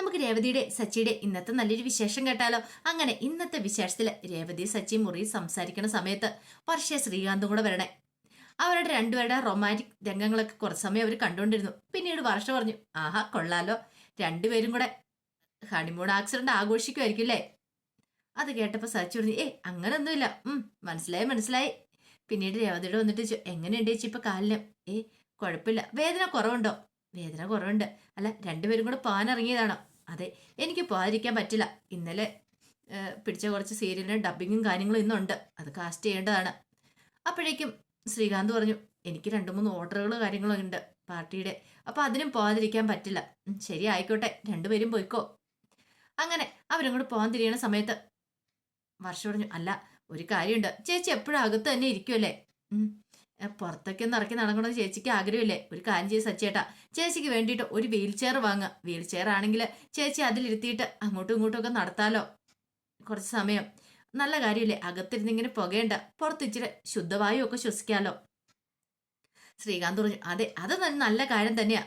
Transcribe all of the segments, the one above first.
നമുക്ക് രേവതിയുടെ സച്ചിയുടെ ഇന്നത്തെ നല്ലൊരു വിശേഷം കേട്ടാലോ? അങ്ങനെ ഇന്നത്തെ വിശേഷത്തിൽ രേവതി സച്ചി മുറി സംസാരിക്കുന്ന സമയത്ത് വർഷ ശ്രീകാന്തും കൂടെ വരണേ. അവരുടെ രണ്ടുപേരുടെ റൊമാന്റിക് രംഗങ്ങളൊക്കെ കുറച്ച് സമയം അവർ കണ്ടുകൊണ്ടിരുന്നു. പിന്നീട് വർഷ പറഞ്ഞു ആഹാ കൊള്ളാലോ. രണ്ടുപേരും കൂടെ ഹണിമൂൺ ആക്സിഡന്റ് ആഘോഷിക്കുമായിരിക്കും അല്ലേ? അത് കേട്ടപ്പോൾ സച്ചി പറഞ്ഞു ഏ അങ്ങനൊന്നുമില്ല. ഉം മനസ്സിലായി മനസ്സിലായി. പിന്നീട് രേവതിയുടെ വന്നിട്ട് ചോ- എങ്ങനെയുണ്ട് ചേച്ചി ഇപ്പൊ കാലിന്? ഏ കുഴപ്പമില്ല. വേദന കുറവുണ്ടോ? വേദന കുറവുണ്ട്. അല്ല രണ്ടുപേരും കൂടെ പാനിറങ്ങിയതാണോ? അതെ എനിക്ക് പോകാതിരിക്കാൻ പറ്റില്ല. ഇന്നലെ പിടിച്ച കുറച്ച് സീരിയലിന് ഡബിങ്ങും കാര്യങ്ങളും ഇന്നുണ്ട്. അത് കാസ്റ്റ് ചെയ്യേണ്ടതാണ്. അപ്പോഴേക്കും ശ്രീകാന്ത് പറഞ്ഞു എനിക്ക് രണ്ട് മൂന്ന് ഓർഡറുകൾ കാര്യങ്ങളും ഉണ്ട് പാർട്ടിയുടെ. അപ്പോൾ അതിനും പോകാതിരിക്കാൻ പറ്റില്ല. ശരി ആയിക്കോട്ടെ. രണ്ടുപേരും പോയിക്കോ. അങ്ങനെ അവരും കൂടെ പോകാൻ തിരിയണ സമയത്ത് വർഷ പറഞ്ഞു അല്ല ഒരു കാര്യമുണ്ട്. ചേച്ചി എപ്പോഴും അകത്ത് തന്നെ ഇരിക്കുമല്ലേ പുറത്തൊക്കെ ഒന്ന് ഇറക്കി നടക്കണമെന്ന് ചേച്ചിക്ക് ആഗ്രഹമില്ലേ? ഒരു കാര്യം ചെയ്ത് സച്ചേട്ടാ. ചേച്ചിക്ക് വേണ്ടിയിട്ട് ഒരു വീൽ ചെയർ വാങ്ങുക വീൽ ചെയർ ആണെങ്കിൽ ചേച്ചി അതിലിരുത്തിയിട്ട് അങ്ങോട്ടും ഇങ്ങോട്ടും ഒക്കെ നടത്താലോ. കുറച്ച് സമയം. നല്ല കാര്യമില്ലേ? അകത്തിരുന്ന് ഇങ്ങനെ പുകയണ്ട. പുറത്ത് ഇച്ചിരി ശുദ്ധവായു ഒക്കെ ശ്വസിക്കാലോ. ശ്രീകാന്ത് പറഞ്ഞു അതെ അത് നല്ല കാര്യം തന്നെയാ.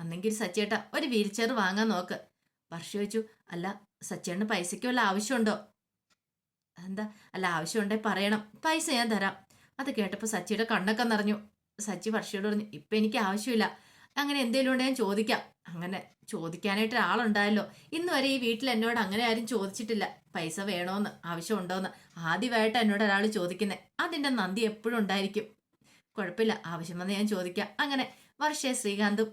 അന്നെങ്കിൽ സച്ചേട്ട ഒരു വീൽ ചെയർ വാങ്ങാൻ നോക്ക്. വർഷ ചോദിച്ചു അല്ല സച്ചേട്ടന് പൈസയ്ക്ക് വല്ല ആവശ്യമുണ്ടോ? എന്താ അല്ല ആവശ്യമുണ്ടെ പറയണം. പൈസ ഞാൻ തരാം. അത് കേട്ടപ്പോൾ സച്ചിയുടെ കണ്ണൊക്കെ നിറഞ്ഞു. സച്ചി വർഷയോട് പറഞ്ഞു ഇപ്പം എനിക്ക് ആവശ്യമില്ല. അങ്ങനെ എന്തെങ്കിലും ഞാൻ ചോദിക്കാം. അങ്ങനെ ചോദിക്കാനായിട്ട് ഒരാളുണ്ടായല്ലോ. ഇന്ന് വരെ ഈ വീട്ടിൽ എന്നോട് അങ്ങനെ ആരും ചോദിച്ചിട്ടില്ല. പൈസ വേണോന്ന് ആവശ്യമുണ്ടോന്ന്. ആദ്യമായിട്ട് എന്നോട് ഒരാൾ ചോദിക്കുന്നത് അതിന്റെ നന്ദി എപ്പോഴും ഉണ്ടായിരിക്കും. കുഴപ്പമില്ല ആവശ്യം വന്ന് ഞാൻ ചോദിക്കാം. അങ്ങനെ വർഷേ ശ്രീകാന്തും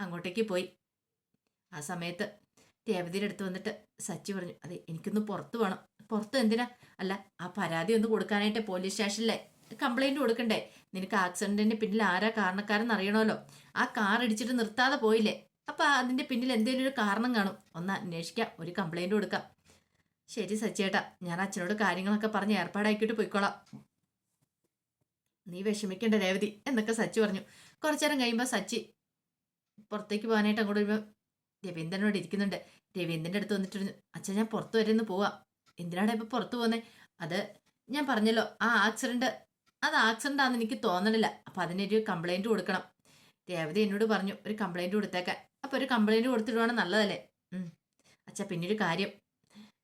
അങ്ങോട്ടേക്ക് പോയി. ആ സമയത്ത് രേവതിയുടെ അടുത്ത് വന്നിട്ട് സച്ചി പറഞ്ഞു അതെ എനിക്കൊന്ന് പുറത്ത് വേണം പുറത്ത് എന്തിനാ? അല്ല ആ പരാതി ഒന്ന് കൊടുക്കാനായിട്ട് പോലീസ് സ്റ്റേഷനിലെ കംപ്ലൈന്റ് കൊടുക്കണ്ടേ? നിനക്ക് ആക്സിഡന്റിന്റെ പിന്നിൽ ആരാ കാരണക്കാരെന്ന് അറിയണമല്ലോ. ആ കാർ ഇടിച്ചിട്ട് നിർത്താതെ പോയില്ലേ? അപ്പൊ അതിന്റെ പിന്നിൽ എന്തെങ്കിലും ഒരു കാരണം കാണും. ഒന്ന് അന്വേഷിക്കാം ഒരു കംപ്ലൈന്റ് കൊടുക്കാം. ശരി സച്ചേട്ടാ ഞാൻ അച്ഛനോട് കാര്യങ്ങളൊക്കെ പറഞ്ഞ് ഏർപ്പാടാക്കിയിട്ട് പോയിക്കോളാം. നീ വിഷമിക്കേണ്ട രേവതി എന്നൊക്കെ സച്ചി പറഞ്ഞു. കുറച്ചേരം കഴിയുമ്പോൾ സച്ചി പുറത്തേക്ക് പോകാനായിട്ട് അങ്ങോട്ട് വരുമ്പോൾ രവീന്ദ്രനോട് ഇരിക്കുന്നുണ്ട്. രവീന്ദ്രന്റെ അടുത്ത് വന്നിട്ട് അച്ഛൻ ഞാൻ പുറത്ത് വരെ ഒന്ന് പോവാം. എന്തിനാണ് ഇപ്പൊ പുറത്ത് പോകുന്നത് അത് ഞാൻ പറഞ്ഞല്ലോ ആ ആക്സിഡന്റ് അത് ആക്സിഡന്റ് ആണെന്ന് എനിക്ക് തോന്നണില്ല. അപ്പൊ അതിനൊരു കംപ്ലൈന്റ് കൊടുക്കണം. രേവതി എന്നോട് പറഞ്ഞു ഒരു കംപ്ലൈന്റ് കൊടുത്തേക്കാൻ. അപ്പൊ ഒരു കംപ്ലൈന്റ് കൊടുത്തിടുവാണ് നല്ലതല്ലേ? അച്ഛ പിന്നെ ഒരു കാര്യം.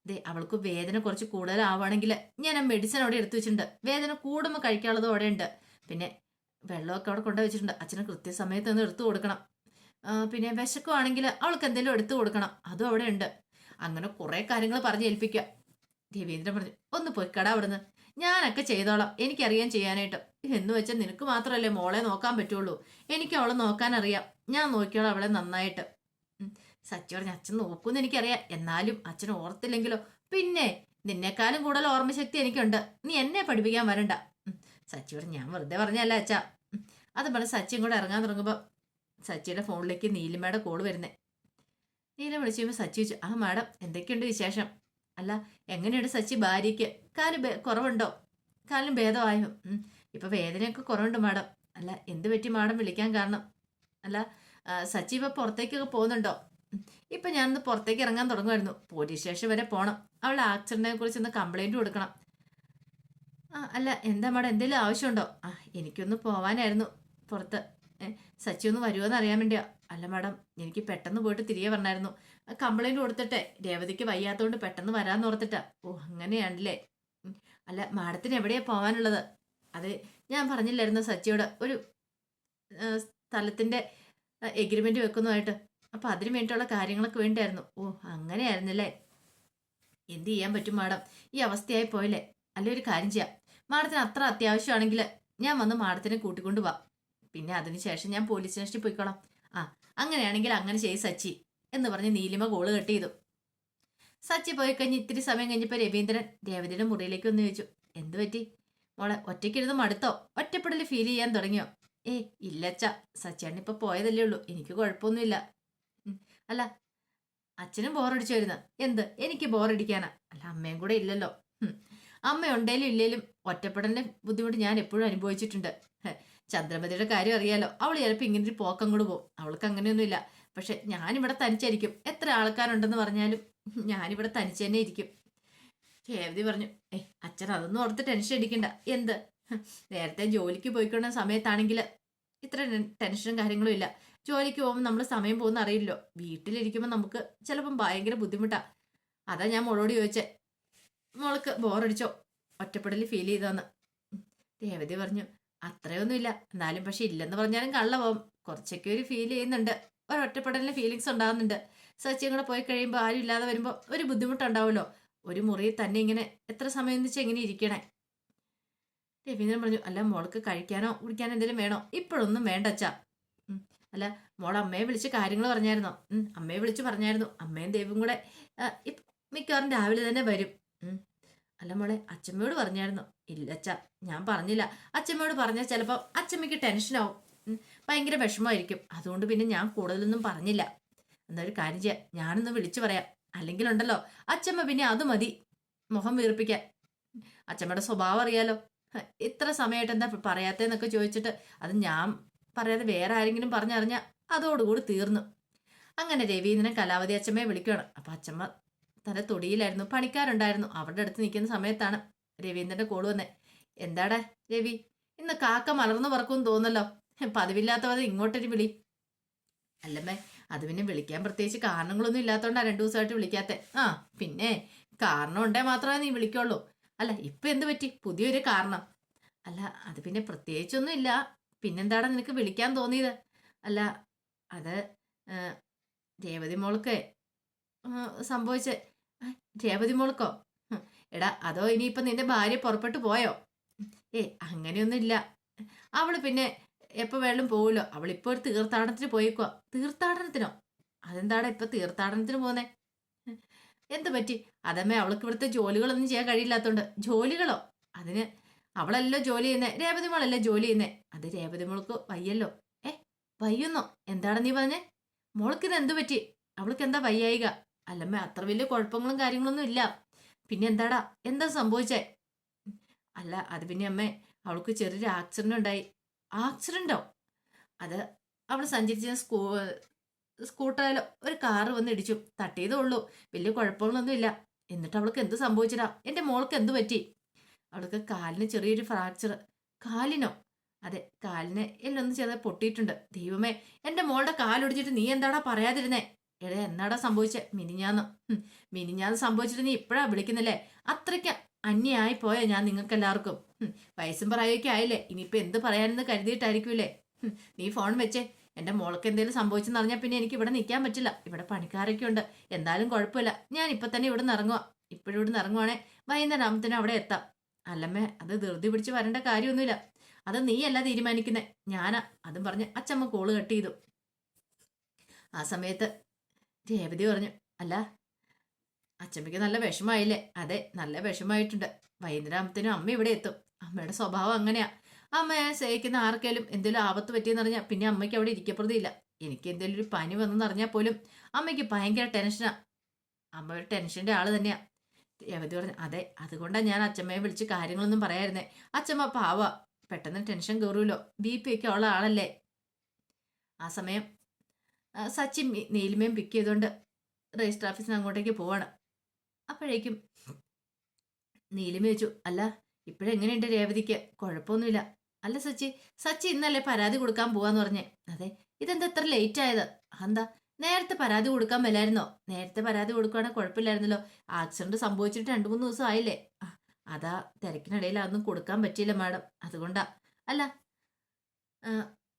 ദേ അവൾക്ക് വേദന കുറച്ച് കൂടുതലാവുകയാണെങ്കിൽ ഞാൻ ആ മെഡിസിൻ അവിടെ എടുത്തു വെച്ചിട്ടുണ്ട്. വേദന കൂടുമ്പോൾ കഴിക്കാനുള്ളത് അവിടെ ഉണ്ട് പിന്നെ വെള്ളമൊക്കെ അവിടെ കൊണ്ടുവച്ചിട്ടുണ്ട് അച്ഛന് കൃത്യസമയത്ത് ഒന്ന് എടുത്തു കൊടുക്കണം. പിന്നെ വിശക്കുവാണെങ്കിൽ അവൾക്ക് എന്തെങ്കിലും എടുത്തു കൊടുക്കണം. അതും അവിടെ ഉണ്ട്. അങ്ങനെ കുറേ കാര്യങ്ങൾ പറഞ്ഞ് ഏൽപ്പിക്കുക. രവീന്ദ്രൻ പറഞ്ഞു ഒന്ന് പൊയ്ക്കട അവിടുന്ന്. ഞാനൊക്കെ ചെയ്തോളാം. എനിക്കറിയാൻ ചെയ്യാനായിട്ട്. എന്ന് വെച്ചാൽ നിനക്ക് മാത്രമല്ലേ മോളെ നോക്കാൻ പറ്റുള്ളൂ. എനിക്ക് അവളെ നോക്കാൻ അറിയാം ഞാൻ നോക്കിയോളാം അവളെ നന്നായിട്ട്. സച്ചി പറഞ്ഞ അച്ഛൻ നോക്കൂന്ന് എനിക്കറിയാം. എന്നാലും അച്ഛൻ ഓർത്തില്ലെങ്കിലോ? പിന്നെ നിന്നെക്കാളും കൂടുതൽ ഓർമ്മശക്തി എനിക്കുണ്ട്. നീ എന്നെ പഠിപ്പിക്കാൻ വരണ്ട. സച്ചി പറഞ്ഞു ഞാൻ വെറുതെ പറഞ്ഞല്ല അച്ഛാ. അത് പറഞ്ഞ് സച്ചിയും കൂടെ ഇറങ്ങാൻ തുടങ്ങുമ്പോൾ സച്ചിയുടെ ഫോണിലേക്ക് നീലിമയുടെ കോൾ വരുന്നേ. നീല വിളിച്ചു കഴിയുമ്പോൾ സച്ചി ചോദിച്ചു ആ മാഡം എന്തൊക്കെയുണ്ട് വിശേഷം? അല്ല എങ്ങനെയുണ്ട് സച്ചി ഭാര്യയ്ക്ക്? കാൽ കുറവുണ്ടോ? കാലിന് ഭേദമായോ. ഇപ്പോൾ ഇപ്പൊ വേദനയൊക്കെ കുറവുണ്ട് മാഡം. അല്ല എന്ത് പറ്റി മാഡം വിളിക്കാൻ കാരണം? അല്ല സച്ചി ഇപ്പോൾ പുറത്തേക്കൊക്കെ പോകുന്നുണ്ടോ? ഇപ്പം ഞാനൊന്ന് പുറത്തേക്ക് ഇറങ്ങാൻ തുടങ്ങുമായിരുന്നു. പോലീസ് സ്റ്റേഷൻ വരെ പോകണം അവളുടെ ആക്സിഡന്റിനെ കുറിച്ച് ഒന്ന് കംപ്ലൈന്റ് കൊടുക്കണം. ആ അല്ല എന്താ മാഡം എന്തെങ്കിലും ആവശ്യമുണ്ടോ? ആ എനിക്കൊന്ന് പോവാനായിരുന്നു പുറത്ത്. സച്ചി ഒന്ന് വരുമോന്ന് അറിയാൻ വേണ്ടിയാ. അല്ല മാഡം എനിക്ക് പെട്ടെന്ന് പോയിട്ട് തിരികെ വരണമായിരുന്നു കംപ്ലൈന്റ് കൊടുത്തിട്ടെ. രേവതിക്ക് വയ്യാത്തോണ്ട് പെട്ടെന്ന് വരാന്ന് ഓർത്തിട്ടാ. ഓ അങ്ങനെയാണല്ലേ. അല്ല മാഡത്തിന് എവിടെയാ പോവാനുള്ളത് അത് ഞാൻ പറഞ്ഞില്ലായിരുന്നു സച്ചിയോട്? ഒരു സ്ഥലത്തിന്റെ എഗ്രിമെന്റ് വെക്കുന്നതായിട്ട് അപ്പൊ അതിന് വേണ്ടിയിട്ടുള്ള കാര്യങ്ങളൊക്കെ വേണ്ടിയായിരുന്നു. ഓ അങ്ങനെയായിരുന്നല്ലേ. എന്ത് ചെയ്യാൻ പറ്റും മാഡം? ഈ അവസ്ഥയായി പോയല്ലേ. അല്ലെ ഒരു കാര്യം ചെയ്യാം. മാഡത്തിന് അത്ര അത്യാവശ്യമാണെങ്കിൽ ഞാൻ വന്ന് മാഡത്തിനെ കൂട്ടിക്കൊണ്ട് പോവാം പിന്നെ അതിനുശേഷം ഞാൻ പോലീസ് സ്റ്റേഷനിൽ പോയിക്കോളാം. ആ അങ്ങനെയാണെങ്കിൽ അങ്ങനെ ചെയ് സച്ചി എന്ന് പറഞ്ഞ് നീലിമ കോൾ കട്ട് ചെയ്തു. സച്ചി പോയി കഴിഞ്ഞ് ഇത്തിരി സമയം കഴിഞ്ഞപ്പോൾ രവീന്ദ്രൻ രേവതിയുടെ മുറിയിലേക്ക് ഒന്ന് ചോദിച്ചു എന്ത് പറ്റി? മോളെ ഒറ്റയ്ക്കിരുന്ന് മടുത്തോ? ഒറ്റപ്പെടൽ ഫീൽ ചെയ്യാൻ തുടങ്ങിയോ? ഏ ഇല്ലച്ച സച്ചിയാണ് ഇപ്പൊ പോയതല്ലേ ഉള്ളൂ. എനിക്ക് കുഴപ്പമൊന്നുമില്ല. അല്ല അച്ഛനും ബോറടിച്ചു വരുന്ന എന്ത്? എനിക്ക് ബോറടിക്കാനാ അല്ല അമ്മയും കൂടെ ഇല്ലല്ലോ. അമ്മ ഉണ്ടേലും ഇല്ലേലും ഒറ്റപ്പെടലിന്റെ ബുദ്ധിമുട്ട് ഞാൻ എപ്പോഴും അനുഭവിച്ചിട്ടുണ്ട്. ചന്ദ്രമതിയുടെ കാര്യം അറിയാലോ. അവൾ ചിലപ്പോൾ ഇങ്ങനെ ഒരു പോക്കം കൂടെ പോകും. അവൾക്ക് അങ്ങനെയൊന്നുമില്ല. പക്ഷെ ഞാനിവിടെ തനിച്ചായിരിക്കും. എത്ര ആൾക്കാരുണ്ടെന്ന് പറഞ്ഞാലും ഞാനിവിടെ തനിച്ച് തന്നെ ഇരിക്കും. രേവതി പറഞ്ഞു ഏ അച്ഛൻ അതൊന്നും ഓർത്ത് ടെൻഷൻ അടിക്കണ്ട. എന്ത്? നേരത്തെ ജോലിക്ക് പോയിക്കൊണ്ട സമയത്താണെങ്കിൽ ഇത്ര ടെൻഷനും കാര്യങ്ങളും ഇല്ല. ജോലിക്ക് പോകുമ്പോൾ നമ്മൾ സമയം പോകുന്ന അറിയില്ലോ വീട്ടിലിരിക്കുമ്പോൾ നമുക്ക് ചിലപ്പം ഭയങ്കര ബുദ്ധിമുട്ടാ. അതാ ഞാൻ മോളോട് ചോദിച്ചേ. മോൾക്ക് ബോറടിച്ചോ? ഒറ്റപ്പെടൽ ഫീൽ ചെയ്തോന്ന്. രേവതി പറഞ്ഞു അത്രയൊന്നുമില്ല. എന്നാലും പക്ഷെ ഇല്ലെന്ന് പറഞ്ഞാലും കള്ളവും കുറച്ചൊക്കെ ഒരു ഫീൽ ചെയ്യുന്നുണ്ട്. ഒരു ഒറ്റപ്പെടലിന് ഫീലിങ്സ് ഉണ്ടാകുന്നുണ്ട് സച്ചിയും കൂടെ പോയി കഴിയുമ്പോൾ ആരും ഇല്ലാതെ വരുമ്പോൾ ഒരു ബുദ്ധിമുട്ടുണ്ടാവുമല്ലോ. ഒരു മുറിയിൽ തന്നെ ഇങ്ങനെ എത്ര സമയം വെച്ച് എങ്ങനെ ഇരിക്കണേ. രവീന്ദ്രൻ പറഞ്ഞു അല്ല മോൾക്ക് കഴിക്കാനോ കുടിക്കാനോ എന്തെങ്കിലും വേണോ? ഇപ്പോഴൊന്നും വേണ്ട അച്ഛാ. അല്ല മോൾ അമ്മയെ വിളിച്ച് കാര്യങ്ങൾ പറഞ്ഞായിരുന്നോ? അമ്മയെ വിളിച്ച് പറഞ്ഞായിരുന്നു. അമ്മയും ദേവും കൂടെ മിക്കവാറും രാവിലെ തന്നെ വരും. അല്ല മോളെ അച്ഛമ്മയോട് പറഞ്ഞായിരുന്നു. ഇല്ല അച്ഛ ഞാൻ പറഞ്ഞില്ല. അച്ഛമ്മയോട് പറഞ്ഞാൽ ചിലപ്പോൾ അച്ഛമ്മയ്ക്ക് ടെൻഷനാവും. ഭയങ്കര വിഷമമായിരിക്കും. അതുകൊണ്ട് പിന്നെ ഞാൻ കൂടുതലൊന്നും പറഞ്ഞില്ല. എന്നൊരു കാര്യം ചെയ്യാം. ഞാനൊന്ന് വിളിച്ചു പറയാം. അല്ലെങ്കിലുണ്ടല്ലോ അച്ഛമ്മ പിന്നെ അത് മതി. മുഖം വീർപ്പിക്കാൻ. അച്ഛമ്മയുടെ സ്വഭാവം അറിയാലോ. ഇത്ര സമയമായിട്ട് എന്താ പറയാത്തേന്നൊക്കെ ചോദിച്ചിട്ട് അത് ഞാൻ പറയാതെ വേറെ ആരെങ്കിലും പറഞ്ഞറിഞ്ഞാൽ അതോടുകൂടി തീർന്നു. അങ്ങനെ രവീന്ദ്രൻ കലാവതി അച്ഛമ്മയെ വിളിക്കുകയാണ് അപ്പം അച്ഛമ്മ തന്റെ തൊടിയിലായിരുന്നു. പണിക്കാരുണ്ടായിരുന്നു. അവരുടെ അടുത്ത് നിൽക്കുന്ന സമയത്താണ് രവീന്ദ്രന്റെ കോൾ വന്നേ. എന്താടാ രവി? ഇന്ന് കാക്ക മലർന്നു പറക്കും തോന്നല്ലോ പതിവില്ലാത്തവത് ഇങ്ങോട്ടൊരു വിളി. അല്ലമ്മേ അത് പിന്നെ വിളിക്കാൻ പ്രത്യേകിച്ച് കാരണങ്ങളൊന്നും ഇല്ലാത്തതുകൊണ്ടാണ് രണ്ടു ദിവസമായിട്ട് വിളിക്കാത്തെ. ആ പിന്നെ കാരണം ഉണ്ടേ മാത്രമേ നീ വിളിക്കുള്ളൂ. അല്ല ഇപ്പൊ എന്ത് പറ്റി? പുതിയൊരു കാരണം. അല്ല അത് പിന്നെ പ്രത്യേകിച്ചൊന്നും ഇല്ല. പിന്നെന്താടാ നിനക്ക് വിളിക്കാൻ തോന്നിയത്? അല്ല അത് രേവതി മോൾക്ക് സംഭവിച്ച. രേവതി മോൾക്കോ? എടാ അതോ ഇനിയിപ്പൊ നിന്റെ ഭാര്യ പുറപ്പെട്ടു പോയോ? ഏ അങ്ങനെയൊന്നുമില്ല. അവൾ പിന്നെ എപ്പോ വേണം പോവുമല്ലോ അവളിപ്പോ ഒരു തീർത്ഥാടനത്തിന് പോയിക്കോ തീർത്ഥാടനത്തിനോ? അതെന്താടാ ഇപ്പൊ തീർത്ഥാടനത്തിന് പോന്നെ എന്ത് പറ്റി? അതമ്മേ അവൾക്ക് ഇവിടുത്തെ ജോലികളൊന്നും ചെയ്യാൻ കഴിയില്ലാത്തോണ്ട്. ജോലികളോ? അതിന് അവളല്ലോ ജോലി ചെയ്യുന്നേ? രേവതി മോളല്ലേ ജോലി ചെയ്യുന്നേ? അത് രേവതി മോൾക്ക് വയ്യല്ലോ. ഏ വയ്യുന്നോ? എന്താണ് നീ പറഞ്ഞേ? മോൾക്ക് ഇത് എന്ത് പറ്റി? അവൾക്ക് എന്താ വയ്യായിക? അല്ലമ്മ അത്ര വലിയ കുഴപ്പങ്ങളും കാര്യങ്ങളൊന്നും ഇല്ല. പിന്നെ എന്താടാ? എന്താ സംഭവിച്ചേ? അല്ല അത് പിന്നെ അമ്മേ അവൾക്ക് ചെറിയൊരു ആക്സിഡന്റ് ഉണ്ടായി. ആക്സിഡന്റോ അത് അവൾ സഞ്ചരിച്ച സ്കൂ സ്കൂട്ടറിൽ ഒരു കാറ് വന്ന് ഇടിച്ചു. തട്ടിയതേ ഉള്ളൂ. വലിയ കുഴപ്പങ്ങളൊന്നും ഇല്ല. എന്നിട്ട് അവൾക്ക് എന്ത് സംഭവിച്ചടാ? എന്റെ മോൾക്ക് എന്ത് പറ്റി? അവൾക്ക് കാലിന് ചെറിയൊരു ഫ്രാക്ചർ കാലിനോ? അതെ കാലിന് എല്ലൊന്ന് ചെറുതായി പൊട്ടിയിട്ടുണ്ട്. ദൈവമേ എന്റെ മോളുടെ കാലൊടിച്ചിട്ട് നീ എന്താടാ പറയാതിരുന്നേ? എടേ എന്നാടാ സംഭവിച്ചേ? മിനിഞ്ഞാന്ന്. മിനിഞ്ഞാന്ന് സംഭവിച്ചിട്ട് നീ ഇപ്പഴാ വിളിക്കുന്നില്ലേ? അത്രയ്ക്ക് അന്യായി പോയ ഞാൻ നിങ്ങൾക്ക് എല്ലാവർക്കും വയസ്സും പറയുകയൊക്കെ ആയില്ലേ? ഇനിയിപ്പോ എന്ത് പറയാനെന്ന് കരുതിയിട്ടായിരിക്കൂലേ നീ ഫോൺ വെച്ചേ. എന്റെ മോൾക്ക് എന്തെങ്കിലും സംഭവിച്ചെന്ന് അറിഞ്ഞാൽ പിന്നെ എനിക്ക് ഇവിടെ നിൽക്കാൻ പറ്റില്ല. ഇവിടെ പണിക്കാരൊക്കെ ഉണ്ട്. എന്തായാലും കുഴപ്പമില്ല. ഞാൻ ഇപ്പൊ തന്നെ ഇവിടെ നിന്ന് ഇറങ്ങുക ഇപ്പോഴും ഇവിടെ നിന്ന് ഇറങ്ങുവാണേ. വൈകുന്നേരം ആകുമ്പത്തേനും അവിടെ എത്താം. അല്ലമ്മേ അത് ധൃതി പിടിച്ച് വരേണ്ട കാര്യമൊന്നുമില്ല. അത് നീയല്ല തീരുമാനിക്കുന്നേ. ഞാനാ. അതും പറഞ്ഞ് അച്ചമ്മ കോൾ കട്ട് ചെയ്തു. ആ സമയത്ത് രേവതി പറഞ്ഞു അല്ല അച്ചമ്മയ്ക്ക് നല്ല വിഷമായില്ലേ അതെ നല്ല വിഷമായിട്ടുണ്ട് വൈകുന്നേരമാകുമ്പത്തേനും അമ്മ ഇവിടെ എത്തും. അമ്മയുടെ സ്വഭാവം അങ്ങനെയാ. അമ്മയെ സ്നേഹിക്കുന്ന ആർക്കേലും എന്തെങ്കിലും ആപത്ത് പറ്റിയെന്ന് അറിഞ്ഞാൽ പിന്നെ അമ്മയ്ക്ക് അവിടെ ഇരിക്കപ്പെടുന്നില്ല എനിക്ക് എന്തെങ്കിലും ഒരു പനി വന്നെന്ന് അറിഞ്ഞാൽ പോലും അമ്മയ്ക്ക് ഭയങ്കര ടെൻഷനാ. അമ്മ ഒരു ടെൻഷന്റെ ആൾ തന്നെയാ. രവതി പറഞ്ഞു അതെ അതുകൊണ്ടാണ് ഞാൻ അച്ഛമ്മയെ വിളിച്ച് കാര്യങ്ങളൊന്നും പറയായിരുന്നേ അച്ഛമ്മ പാവ. പെട്ടെന്ന് ടെൻഷൻ കയറുമല്ലോ ബി പി ഒക്കെ ഉള്ള ആളല്ലേ. ആ സമയം സച്ചിൻ നീലിമയും പിക്ക് ചെയ്തുകൊണ്ട് രജിസ്റ്റർ ഓഫീസിന് അങ്ങോട്ടേക്ക് പോവാണ്. അപ്പോഴേക്കും നീലിമ വെച്ചു അല്ല ഇപ്പോഴെങ്ങനെയുണ്ട് രേവതിക്ക്? കുഴപ്പമൊന്നുമില്ല അല്ല സച്ചി സച്ചി ഇന്നല്ലേ പരാതി കൊടുക്കാൻ പോവാന്ന് പറഞ്ഞേ. അതെ ഇതെന്താ ഇത്ര ലേറ്റ് ആയത്? എന്താ നേരത്തെ പരാതി കൊടുക്കാൻ മേലായിരുന്നോ? നേരത്തെ പരാതി കൊടുക്കുകയാണെങ്കിൽ കുഴപ്പമില്ലായിരുന്നല്ലോ ആക്സിഡന്റ് സംഭവിച്ചിട്ട് രണ്ടു മൂന്ന് ദിവസം ആയില്ലേ? അതാ തിരക്കിനിടയിൽ അതൊന്നും കൊടുക്കാൻ പറ്റിയില്ല മാഡം അതുകൊണ്ടാ. അല്ല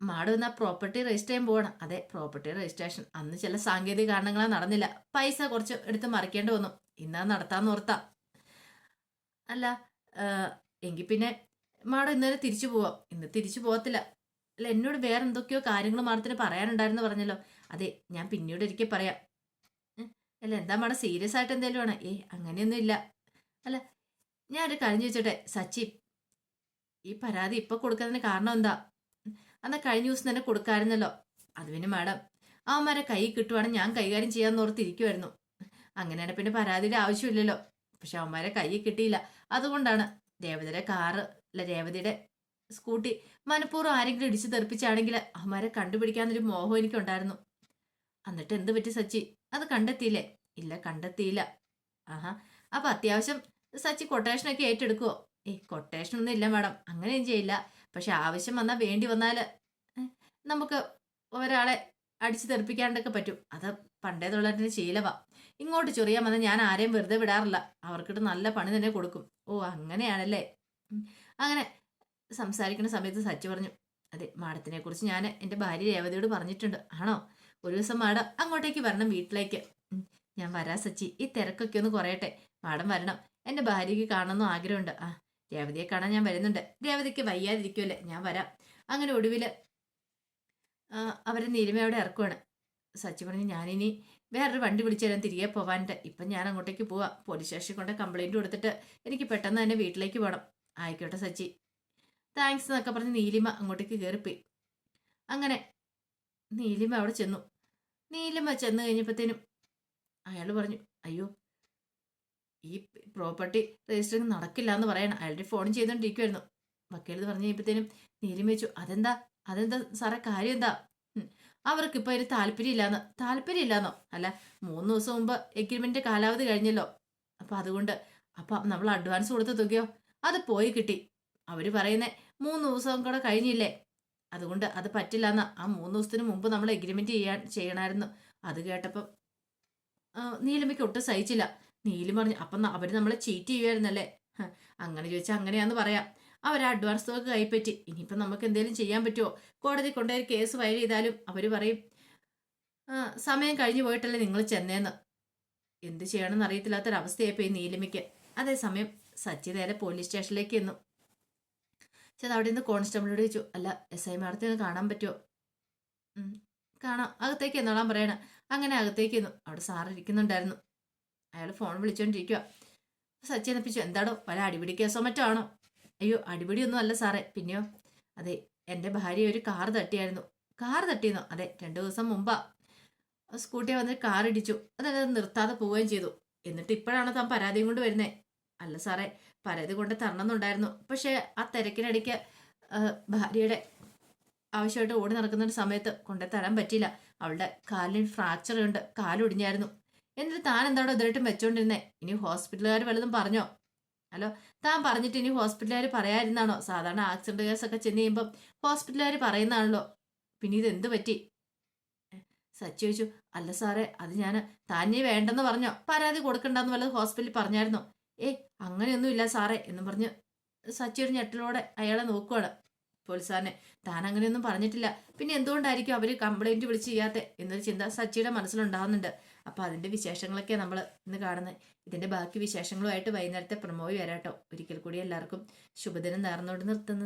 മാഡം എന്നാ പ്രോപ്പർട്ടി രജിസ്റ്റർ ചെയ്യാൻ പോകണം അതെ പ്രോപ്പർട്ടി രജിസ്ട്രേഷൻ അന്ന് ചില സാങ്കേതിക കാരണങ്ങളാ നടന്നില്ല. പൈസ കുറച്ച് എടുത്ത് മറിക്കേണ്ടി വന്നു. ഇന്നാ നടത്താന്ന് ഓർത്താ. അല്ല എങ്കിൽ പിന്നെ മാഡം ഇന്നലെ തിരിച്ചു പോവാം. ഇന്ന് തിരിച്ചു പോകത്തില്ല അല്ല എന്നോട് വേറെ എന്തൊക്കെയോ കാര്യങ്ങൾ മാഡത്തിന് പറയാനുണ്ടായിരുന്നു പറഞ്ഞല്ലോ. അതെ ഞാൻ പിന്നീട് ഒരിക്കൽ പറയാം. അല്ല എന്താ മാഡം സീരിയസ് ആയിട്ട് എന്തെങ്കിലും ആണ്? ഏ അങ്ങനെയൊന്നും ഇല്ല. അല്ല ഞാനൊരു കാര്യം ചോദിച്ചോട്ടെ സച്ചി ഈ പരാതി ഇപ്പൊ കൊടുക്കുന്നതിന് കാരണം എന്താ? എന്നാ കഴിഞ്ഞ ദിവസം തന്നെ കൊടുക്കാമായിരുന്നല്ലോ അത് പിന്നെ മാഡം അവന്മാരെ കൈ കിട്ടുവാണെങ്കിൽ ഞാൻ കൈകാര്യം ചെയ്യാന്ന് ഓർത്തിരിക്കുമായിരുന്നു അങ്ങനെയാണ് പിന്നെ പരാതിയുടെ ആവശ്യമില്ലല്ലോ. പക്ഷെ അവന്മാരെ കൈ കിട്ടിയില്ല. അതുകൊണ്ടാണ് രേവതിയുടെ കാറ് അല്ല രേവതിയുടെ സ്കൂട്ടി മനഃപൂർവം ആരെങ്കിലും ഇടിച്ചു തെറിപ്പിച്ചാണെങ്കിൽ അവന്മാരെ കണ്ടുപിടിക്കാമെന്നൊരു മോഹം എനിക്കുണ്ടായിരുന്നു. എന്നിട്ട് എന്ത് പറ്റി സച്ചി? അത് കണ്ടെത്തിയില്ലേ? ഇല്ല കണ്ടെത്തിയില്ല. ആഹാ അപ്പൊ അത്യാവശ്യം സച്ചി കൊട്ടേഷനൊക്കെ ഏറ്റെടുക്കുവോ? ഏയ് കൊട്ടേഷൻ ഒന്നും ഇല്ല മാഡം. അങ്ങനെയും ചെയ്യില്ല. പക്ഷെ ആവശ്യം വന്നാൽ വേണ്ടി വന്നാൽ നമുക്ക് ഒരാളെ അടിച്ചു തെറിപ്പിക്കാണ്ടൊക്കെ പറ്റും. അത് പണ്ടേ തൊള്ളാട്ടിന് ശീലവാ. ഇങ്ങോട്ട് ചൊറിയാൻ വന്നാൽ ഞാൻ ആരെയും വെറുതെ വിടാറില്ല. അവർക്കിട്ട് നല്ല പണി തന്നെ കൊടുക്കും. ഓ അങ്ങനെയാണല്ലേ? അങ്ങനെ സംസാരിക്കുന്ന സമയത്ത് സച്ചു പറഞ്ഞു അതെ മാഡത്തിനെ കുറിച്ച് ഞാൻ എന്റെ ഭാര്യ രേവതിയോട് പറഞ്ഞിട്ടുണ്ട്. ആണോ? ഒരു ദിവസം മാഡം അങ്ങോട്ടേക്ക് വരണം വീട്ടിലേക്ക്. ഞാൻ വരാ സച്ചി. ഈ തിരക്കൊക്കെ ഒന്ന് കുറയട്ടെ. മാഡം വരണം. എന്റെ ഭാര്യയ്ക്ക് കാണണമെന്നും ആഗ്രഹമുണ്ട്. ആ രേവതിയെ കാണാൻ ഞാൻ വരുന്നുണ്ട്. രേവതിക്ക് വയ്യാതിരിക്കുമല്ലേ ഞാൻ വരാം. അങ്ങനെ ഒടുവിൽ അവരെ അവിടെ ഇറക്കുവാണ്. സച്ചി പറഞ്ഞു ഞാനിനി വേറൊരു വണ്ടി വിളിച്ചു തിരികെ പോവാനുണ്ട്. ഇപ്പം ഞാൻ അങ്ങോട്ടേക്ക് പോവാം. പോലീസ് സ്റ്റേഷനിൽ കൊണ്ട് കംപ്ലയിന്റ് കൊടുത്തിട്ട് എനിക്ക് പെട്ടെന്ന് തന്നെ വീട്ടിലേക്ക് പോകണം ആയിക്കോട്ടെ സച്ചി. താങ്ക്സ് എന്നൊക്കെ പറഞ്ഞ് നീലിമ അങ്ങോട്ടേക്ക് കയറിപ്പോയി. അങ്ങനെ നീലിമ അവിടെ ചെന്നു. നീലിമ ചെന്ന് കഴിഞ്ഞപ്പോഴത്തേനും അയാൾ പറഞ്ഞു അയ്യോ ഈ പ്രോപ്പർട്ടി രജിസ്റ്ററിങ് നടക്കില്ല എന്ന് പറയണം. അയാളുടെ ഫോൺ ചെയ്തുകൊണ്ടിരിക്കുമായിരുന്നു വക്കീൽ പറഞ്ഞു കഴിയുമ്പോഴത്തേനും നീലിമ വെച്ചു അതെന്താ? അതെന്താ? സാറേ കാര്യം എന്താ. അവർക്കിപ്പോൾ അതിന് താല്പര്യമില്ലാന്ന്. താല്പര്യമില്ലാന്നോ? അല്ല മൂന്ന് ദിവസം മുമ്പ് എഗ്രിമെന്റ് കാലാവധി കഴിഞ്ഞല്ലോ. അപ്പോൾ അതുകൊണ്ട് അപ്പം നമ്മൾ അഡ്വാൻസ് കൊടുത്ത തുകയോ? അത് പോയി കിട്ടി. അവർ പറയുന്നേ മൂന്ന് ദിവസം കൂടെ കഴിഞ്ഞില്ലേ. അതുകൊണ്ട് അത് പറ്റില്ല എന്നാ ആ മൂന്ന് ദിവസത്തിന് മുമ്പ് നമ്മൾ എഗ്രിമെന്റ് ചെയ്യാൻ ചെയ്യണമായിരുന്നു അത് കേട്ടപ്പം നീലിമയ്ക്ക് ഒട്ടും സഹിച്ചില്ല. നീലിമ പറഞ്ഞു അപ്പം അവർ നമ്മളെ ചീറ്റ് ചെയ്യുമായിരുന്നല്ലേ അങ്ങനെ ചോദിച്ചാൽ അങ്ങനെയാന്ന് പറയാം. അവർ അഡ്വാൻസ് തുക കൈപ്പറ്റി. ഇനിയിപ്പം നമുക്ക് എന്തെങ്കിലും ചെയ്യാൻ പറ്റുമോ കോടതി കൊണ്ടുപോയി കേസ് ഫയൽ ചെയ്താലും അവർ പറയും സമയം കഴിഞ്ഞു പോയിട്ടല്ലേ നിങ്ങൾ ചെന്നേന്ന്. എന്ത് ചെയ്യണമെന്ന് അറിയത്തില്ലാത്തൊരവസ്ഥയായിപ്പോയി നീലിമയ്ക്ക്. അതേസമയം സച്ചി നേരെ പോലീസ് സ്റ്റേഷനിലേക്ക് എന്നു ചേത് അവിടെ നിന്ന് കോൺസ്റ്റബിളോട് ചോദിച്ചു അല്ല എസ് ഐ മാർത്തി ഒന്ന് കാണാൻ പറ്റുമോ കാണാം. അകത്തേക്ക് എന്നോളാൻ പറയണ. അങ്ങനെ അകത്തേക്ക് എന്നു അവിടെ സാർ ഇരിക്കുന്നുണ്ടായിരുന്നു. അയാൾ ഫോൺ വിളിച്ചുകൊണ്ടിരിക്കുക സച്ചി എന്നപ്പിച്ചു എന്താണോ പല അടിപിടി കേസോ മറ്റോ ആണോ അയ്യോ അടിപിടിയൊന്നും അല്ല സാറേ. പിന്നെയോ? അതെ എന്റെ ഭാര്യ ഒരു കാർ തട്ടിയായിരുന്നു. കാർ തട്ടിയെന്നു? അതെ രണ്ടു ദിവസം മുമ്പാ. സ്കൂട്ടിയെ വന്നിട്ട് കാർ ഇടിച്ചു. അതായത് നിർത്താതെ പോവുകയും ചെയ്തു. എന്നിട്ട് ഇപ്പോഴാണ് താൻ പരാതിയും കൊണ്ട് വരുന്നത് അല്ല സാറേ പരാതി കൊണ്ട് തരണമെന്നുണ്ടായിരുന്നു. പക്ഷേ ആ തിരക്കിനിടയ്ക്ക് ഭാര്യയുടെ ആവശ്യമായിട്ട് ഓടി നടക്കുന്ന ഒരു സമയത്ത് കൊണ്ടു തരാൻ പറ്റിയില്ല. അവളുടെ കാലിന് ഫ്രാക്ചർ ഉണ്ട്. കാലൊടിഞ്ഞായിരുന്നു. എന്നിട്ട് താൻ എന്താണോ ഇതായിട്ടും വെച്ചോണ്ടിരുന്നേ? ഇനി ഹോസ്പിറ്റലുകാർ വല്ലതും പറഞ്ഞോ? ഹലോ താൻ പറഞ്ഞിട്ട് ഇനി ഹോസ്പിറ്റലുകാർ പറയാതിരുന്നാണോ? സാധാരണ ആക്സിഡന്റ് കേസൊക്കെ ചെന്ന് കഴിയുമ്പം ഹോസ്പിറ്റലുകാർ പറയുന്നതാണല്ലോ. പിന്നെ ഇത് എന്ത് പറ്റി സച്ചി ചോദിച്ചു അല്ല സാറേ അത് ഞാൻ താഞ്ഞേ വേണ്ടെന്ന് പറഞ്ഞോ? പരാതി കൊടുക്കണ്ടെന്ന് വല്ലത് ഹോസ്പിറ്റലിൽ പറഞ്ഞായിരുന്നോ? ഏ അങ്ങനെയൊന്നുമില്ല സാറേ എന്നും പറഞ്ഞു സച്ചി ഒരു ഞെട്ടലോടെ അയാളെ നോക്കുവാണ്. പോലീസാറിനെ താൻ അങ്ങനെയൊന്നും പറഞ്ഞിട്ടില്ല. പിന്നെ എന്തുകൊണ്ടായിരിക്കും അവർ കംപ്ലൈന്റ് വിളിച്ച് ചെയ്യാത്ത? എന്നൊരു ചിന്ത സച്ചിയുടെ മനസ്സിലുണ്ടാകുന്നുണ്ട് അപ്പോൾ അതിന്റെ വിശേഷങ്ങളൊക്കെ നമ്മൾ ഇന്ന് കാണുന്നത് ഇതിന്റെ ബാക്കി വിശേഷങ്ങളുമായിട്ട് വൈകുന്നേരത്തെ പ്രമോവി വരാട്ടോ. ഒരിക്കൽ കൂടി എല്ലാവർക്കും ശുഭദിനം നേർന്നുകൊണ്ട് നിർത്തുന്നു.